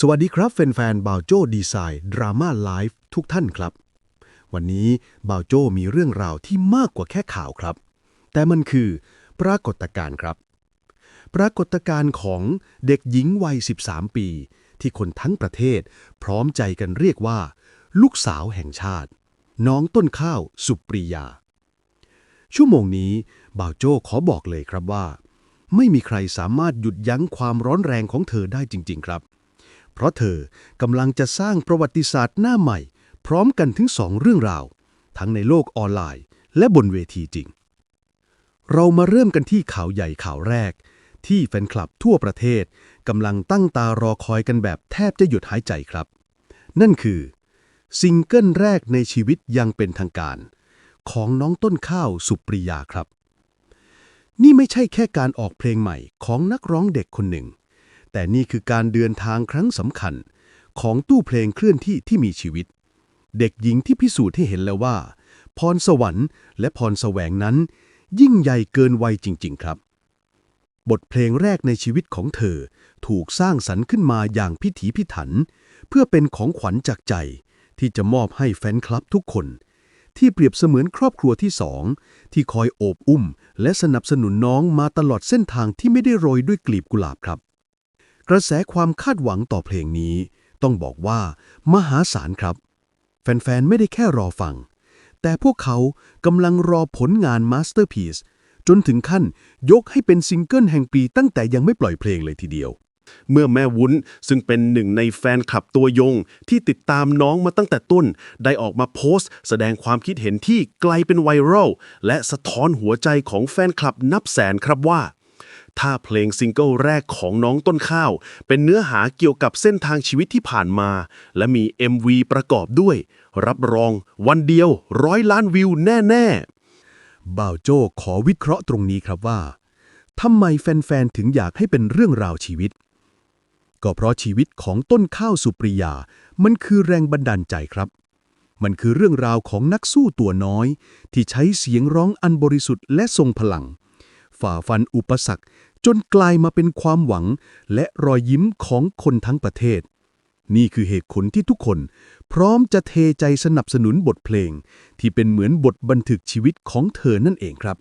สวัสดีครับแฟนๆบ่าวโจ้ดีไซน์ดราม่าไลฟ์ทุกท่านครับ วันนี้บ่าวโจ้มีเรื่องราวที่มากกว่าแค่ข่าวครับ แต่มันคือ ปรากฏการณ์ครับ ปรากฏการณ์ของเด็กหญิงวัย 13 ปี ที่คนทั้งประเทศ พร้อมใจกันเรียกว่า ลูกสาวแห่งชาติ น้องต้นข้าวสุปรียา ชั่วโมงนี้บ่าวโจ้ขอบอกเลยครับว่า ไม่มีใครสามารถหยุดยั้งความร้อนแรงของเธอได้จริง ๆ ครับ เพราะเธอกำลังจะสร้างประวัติศาสตร์หน้าใหม่ พร้อมกันถึงสองเรื่องราว ทั้งในโลกออนไลน์ และบนเวทีจริง เรามาเริ่มกันที่ข่าวใหญ่ข่าวแรก ที่แฟนคลับทั่วประเทศกำลังตั้งตารอคอยกันแบบแทบจะหยุดหายใจครับ นั่นคือซิงเกิลแรกในชีวิตยังเป็นทางการ ของน้องต้นข้าวสุปรียาครับ นี่ไม่ใช่แค่การออกเพลงใหม่ของนักร้องเด็กคนหนึ่ง แต่นี่คือการเดินทางครั้งสำคัญ ของตู้เพลงเคลื่อนที่ที่มีชีวิต เด็กหญิงที่พิสูจน์ให้เห็นแล้วว่า พรสวรรค์และพรแสวงนั้น ยิ่งใหญ่เกินวัยจริง ๆ ครับ บทเพลงแรกในชีวิตของเธอถูกสร้างสรรค์ขึ้นมาอย่างพิถีพิถัน เพื่อเป็นของขวัญจากใจ ที่จะมอบให้แฟนคลับทุกคน ที่เปรียบเสมือนครอบครัวที่สองที่คอยโอบอุ้ม และสนับสนุนน้องมาตลอดเส้นทางที่ไม่ได้โรยด้วยกลีบกุหลาบครับ กระแสความคาดหวังต่อเพลงนี้ ต้องบอกว่า มหาศาลครับ แฟนๆ ไม่ได้แค่รอฟัง แต่พวกเขากำลังรอผลงานมาสเตอร์พี e จนถึงขั้นยกให้เป็นซิงเกิลแห่งปีตั้งแต่ยังไม่ปล่อยเพลงเลยทีเดียว เมื่อแม่วุ้นซึ่งเป็นหนึ่งในแฟนคลับตัวยง ที่ติดตามน้องมาตั้งแต่ต้น ได้ออกมาโพสต์ แสดงความคิดเห็นที่ไกลเป็นไวรัลและสะท้อนหัวใจของแฟนคลับนับแสนครับว่า ถ้าเพลงซิงเกิลแรกของน้องต้นข้าว เป็นเนื้อหาเกี่ยวกับเส้นทางชีวิตที่ผ่านมา และมี MV ประกอบด้วย รับรองวันเดียวร้อยล้านวิวแน่ๆ บ่าวโจ้ขอวิเคราะห์ตรงนี้ครับว่าทำไมแฟนๆ ถึงอยากให้เป็นเรื่องราวชีวิต ก็เพราะชีวิตของต้นข้าวสุปริยา มันคือแรงบันดาลใจครับ มันคือเรื่องราวของนักสู้ตัวน้อย ที่ใช้เสียงร้องอันบริสุทธิ์และทรงพลัง ฝ่าฟันอุปสรรค จนกลายมาเป็นความหวัง และรอยยิ้มของคนทั้งประเทศ นี่คือเหตุผลที่ทุกคน พร้อมจะเทใจสนับสนุนบทเพลง ที่เป็นเหมือนบทบันทึกชีวิตของเธอนั่นเองครับ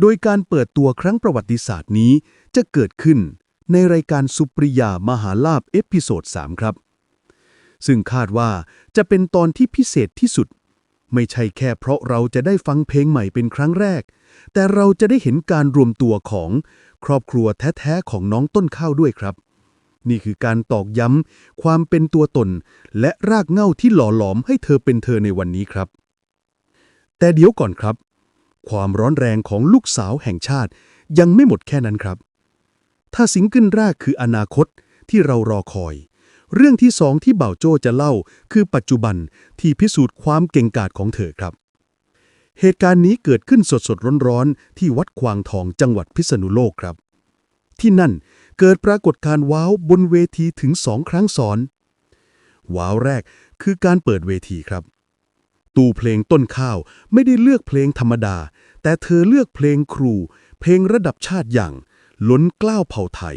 โดยการเปิดตัวครั้งประวัติศาสตร์นี้จะเกิดขึ้นในรายการสุปริยามหาลาภเอพิโซด 3 ครับ ซึ่งคาดว่าจะเป็นตอนที่พิเศษที่สุด ไม่ใช่แค่เพราะเราจะได้ฟังเพลงใหม่เป็นครั้งแรก แต่เราจะได้เห็นการรวมตัวของครอบครัวแท้ๆของน้องต้นข้าวด้วยครับ นี่คือการตอกย้ำความเป็นตัวตน และรากเหง้าที่หล่อหลอมให้เธอเป็นเธอในวันนี้ครับ แต่เดี๋ยวก่อนครับ ความร้อนแรงของลูกสาวแห่งชาติยังไม่หมดแค่นั้นครับ ถ้าซิงเกิลแรกคืออนาคตที่เรารอคอย เรื่องที่สองที่บ่าวโจจะเล่าคือปัจจุบันที่พิสูจน์ความเก่งกาจของเธอครับ เหตุการณ์นี้เกิดขึ้นสดๆร้อนๆที่วัดควางทองจังหวัดพิษณุโลกครับ ที่นั่นเกิดปรากฏการ์ว้าวบนเวทีถึงสองครั้งซ้อน ว้าวแรกคือการเปิดเวทีครับ ตู้เพลงต้นข้าวไม่ได้เลือกเพลงธรรมดา แต่เธอเลือกเพลงครู เพลงระดับชาติอย่างล้นกล้าวเผ่าไทย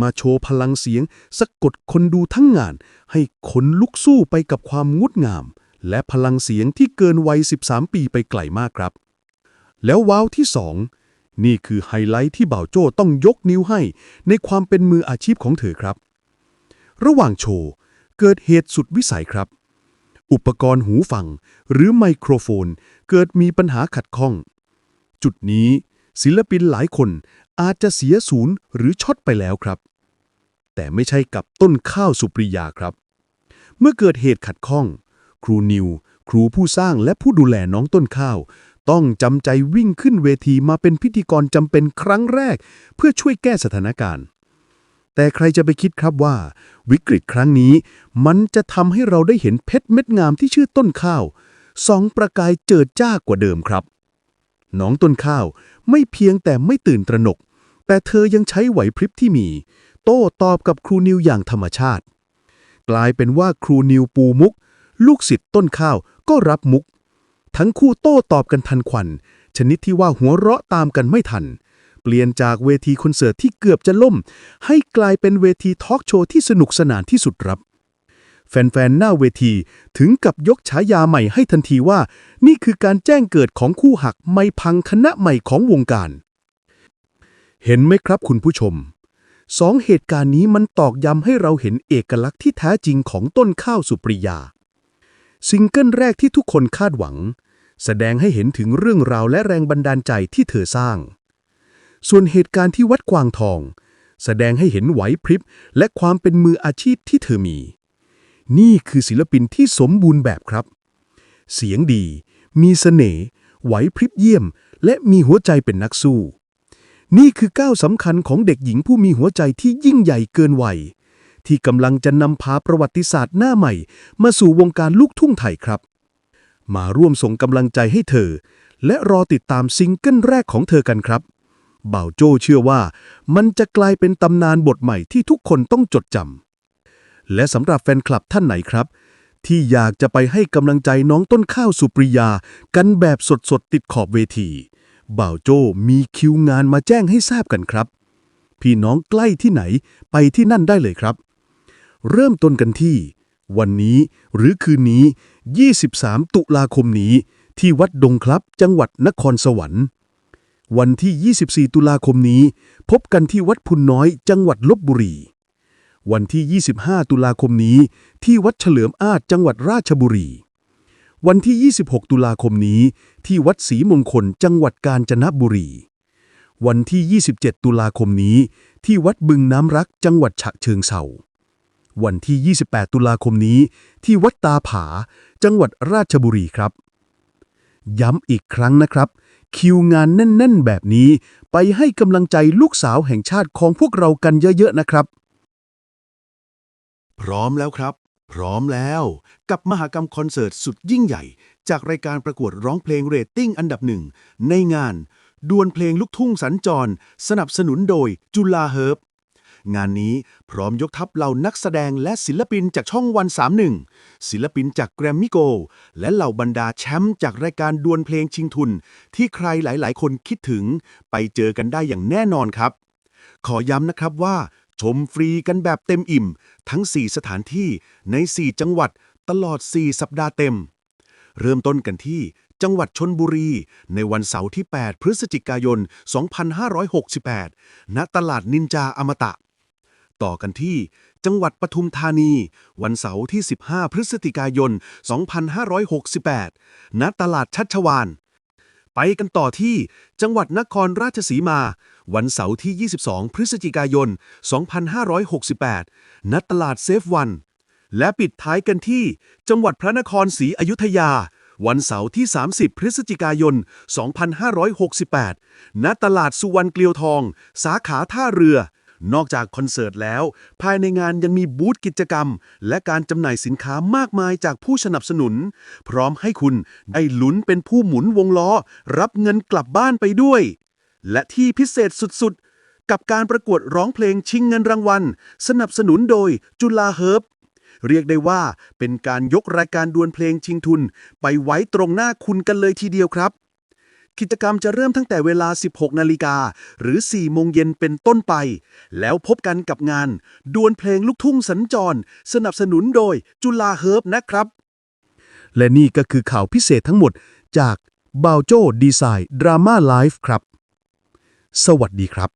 มาโชว์พลังเสียงสะกดคนดูทั้งงาน ให้ขนลุกสู้ไปกับความงดงาม และพลังเสียงที่เกินวัย 13 ปีไปไกลมากครับ แล้วว้าวที่ 2 นี่คือไฮไลท์ที่บ่าวโจ้ต้องยกนิ้วให้ในความเป็นมืออาชีพของเธอครับ ระหว่างโชว์ เกิดเหตุสุดวิสัยครับ อุปกรณ์หูฟัง หรือไมโครโฟน เกิดมีปัญหาขัดข้อง จุดนี้ศิลปินหลายคนอาจจะเสียศูนย์หรือช็อตไปแล้วครับ แต่ไม่ใช่กับต้นข้าวสุปริยาครับ เมื่อเกิดเหตุขัดข้อง ครูนิว ครูผู้สร้างและผู้ดูแลน้องต้นข้าว ต้องจำใจวิ่งขึ้นเวทีมาเป็นพิธีกรจำเป็นครั้งแรก เพื่อช่วยแก้สถานการณ์ แต่ใครจะไปคิดครับว่า วิกฤตครั้งนี้ มันจะทำให้เราได้เห็นเพชรเม็ดงามที่ชื่อต้นข้าวสองประกายเจิดจ้ากว่าเดิมครับ น้องต้นข้าวไม่เพียงแต่ไม่ตื่นตระหนก แต่เธอยังใช้ไหวพริบที่มี โต้ตอบกับครูนิวอย่างธรรมชาติ กลายเป็นว่าครูนิวปูมุก ลูกศิษย์ต้นข้าวก็รับมุก ทั้งคู่โต้ตอบกันทันควัน ชนิดที่ว่าหัวเราะตามกันไม่ทัน เปลี่ยนจากเวทีคอนเสิร์ตที่เกือบจะล่ม ให้กลายเป็นเวทีทอล์กโชว์ที่สนุกสนานที่สุดครับ แฟนๆ หน้าเวทีถึงกับยกฉายาใหม่ให้ทันทีว่า นี่คือการแจ้งเกิดของคู่หักไม่พังคณะใหม่ของวงการ เห็นไหมครับคุณผู้ชมสองเหตุการณ์นี้มันตอกย้ำให้เราเห็นเอกลักษณ์ที่แท้จริงของต้นข้าวสุปริยา ซิงเกิลแรกที่ทุกคนคาดหวัง แสดงให้เห็นถึงเรื่องราวและแรงบันดาลใจที่เธอสร้าง ส่วนเหตุการณ์ที่วัดกวางทอง แสดงให้เห็นไหวพริบและความเป็นมืออาชีพที่เธอมี นี่คือศิลปินที่สมบูรณ์แบบครับ เสียงดี มีเสน่ห์ไหวพริบเยี่ยม และมีหัวใจเป็นนักสู้ นี่คือก้าวสำคัญของเด็กหญิงผู้มีหัวใจที่ยิ่งใหญ่เกินวัย ที่กำลังจะนำพาประวัติศาสตร์หน้าใหม่ มาสู่วงการลูกทุ่งไทยครับ มาร่วมส่งกำลังใจให้เธอ และรอติดตามซิงเกิลแรกของเธอกันครับบ่าวโจ้เชื่อว่า มันจะกลายเป็นตำนานบทใหม่ที่ทุกคนต้องจดจำและสำหรับแฟนคลับท่านไหนครับ ที่อยากจะไปให้กำลังใจน้องต้นข้าวสุปริยา กันแบบสดๆติดขอบเวทีบ่าวโจ้มีคิวงานมาแจ้งให้ทราบกันครับ พี่น้องใกล้ที่ไหนไปที่นั่นได้เลยครับ เริ่มต้นกันที่ วันนี้หรือคืนนี้ 23 ตุลาคมนี้ ที่วัดดงครับจังหวัดนครสวรรค์ วันที่ 24 ตุลาคมนี้ พบกันที่วัดพุนน้อยจังหวัดลบบุรี วันที่ 25 ตุลาคมนี้ ที่วัดเฉลิมอาจจังหวัดราชบุรี วันที่ 26 ตุลาคมนี้ ที่วัดศรีมงคลจังหวัดกาญจนบุรีวันที่ 27 ตุลาคมนี้ ที่วัดบึงน้ำรักจังหวัดฉะเชิงเทรา วันที่ 28 ตุลาคมนี้ ที่วัดตาผา จังหวัดราชบุรีครับ ย้ำอีกครั้งนะครับ คิวงานแน่น ๆ แบบนี้ ไปให้กำลังใจลูกสาวแห่งชาติของพวกเรากันเยอะ ๆ นะครับ พร้อมแล้วครับ พร้อมแล้ว กับมหกรรมคอนเสิร์ตสุดยิ่งใหญ่ จากรายการประกวดร้องเพลงเรตติ้งอันดับหนึ่งในงานดวลเพลงลูกทุ่งสัญจร สนับสนุนโดยจุฬาเฮิร์บ งานนี้พร้อมยกทัพเหล่านักแสดงและศิลปินจากช่องวัน 31 ศิลปินจากแกรมมี่โกและเหล่าบรรดาแชมป์จากรายการดวลเพลงชิงทุน ที่ใครหลาย ๆ คนคิดถึง ไปเจอกันได้อย่างแน่นอนครับ ขอย้ำนะครับว่า ชมฟรีกันแบบเต็มอิ่ม ทั้ง 4 สถานที่ใน 4 จังหวัดตลอด 4 สัปดาห์เต็ม เริ่มต้นกันที่จังหวัดชนบุรี ในวันเสาร์ที่ 8 พฤศจิกายน 2568 ณ ตลาดนินจาอมตะ ต่อกันที่ จังหวัดปทุมธานี วันเสาร์ที่ 15 พฤศจิกายน 2568 ณ ตลาดชัชวาน ไปกันต่อที่จังหวัดนครราชสีมา วันเสาร์ที่ 22 พฤศจิกายน 2568 ณ ตลาดเซฟวัน และปิดท้ายกันที่ จังหวัดพระนครศรีอยุธยาวันเสาร์ที่ 30 พฤศจิกายน 2568 ณ ตลาดสุวรรณเกลียวทอง สาขาท่าเรือ นอกจากคอนเสิร์ตแล้ว ภายในงานยังมีบูธกิจกรรม และการจำหน่ายสินค้ามากมายจากผู้สนับสนุน พร้อมให้คุณได้ลุ้นเป็นผู้หมุนวงล้อ รับเงินกลับบ้านไปด้วย และที่พิเศษสุดๆ กับการประกวดร้องเพลงชิงเงินรางวัล สนับสนุนโดยจุฬาเฮิร์บเรียกได้ว่าเป็นการยกรายการดวลเพลงชิงทุน ไปไว้ตรงหน้าคุณกันเลยทีเดียวครับ กิจกรรมจะเริ่มตั้งแต่เวลา 16 นาฬิกา หรือ 4 โมงเย็นเป็นต้นไป แล้วพบกันกับงาน ดวลเพลงลูกทุ่งสัญจร สนับสนุนโดยจุฬาเฮิร์บนะครับ และนี่ก็คือข่าวพิเศษทั้งหมดจากบาวโจ้ดีไซน์ดราม่าไลฟ์ครับ สวัสดีครับ